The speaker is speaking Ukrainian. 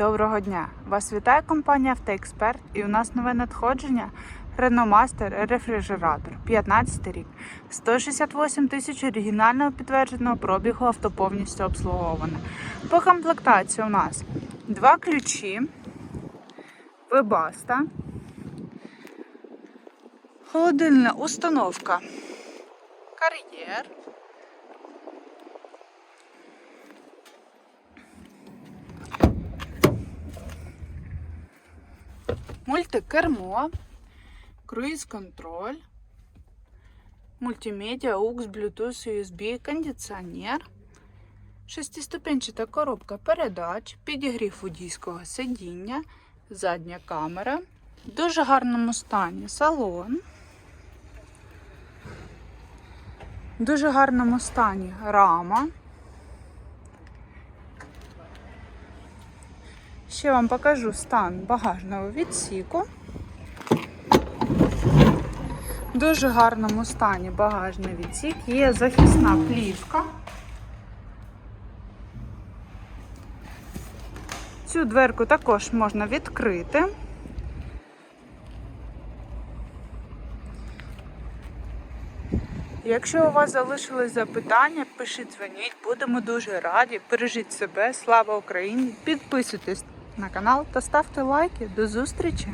Доброго дня! Вас вітає компанія «Автоексперт» і у нас нове надходження Master рефрижератор 15 рік. 168 тисяч оригінального підтвердженого пробігу авто повністю обслуговане. По комплектації у нас два ключі, вебаста, холодильна установка, кар'єр. Мультикермо, круїз-контроль, мультимедіа, AUX, Bluetooth, USB, кондиціонер, шестиступенчата коробка передач, підігрів водійського сидіння, задня камера, в дуже гарному стані салон. В дуже гарному стані рама. Ще вам покажу стан багажного відсіку. В дуже гарному стані багажний відсік. Є захисна плівка. Цю дверку також можна відкрити. Якщо у вас залишились запитання, пишіть, дзвоніть, будемо дуже раді. Бережіть себе, слава Україні! Підписуйтесь на канал та ставте лайки. До зустрічі!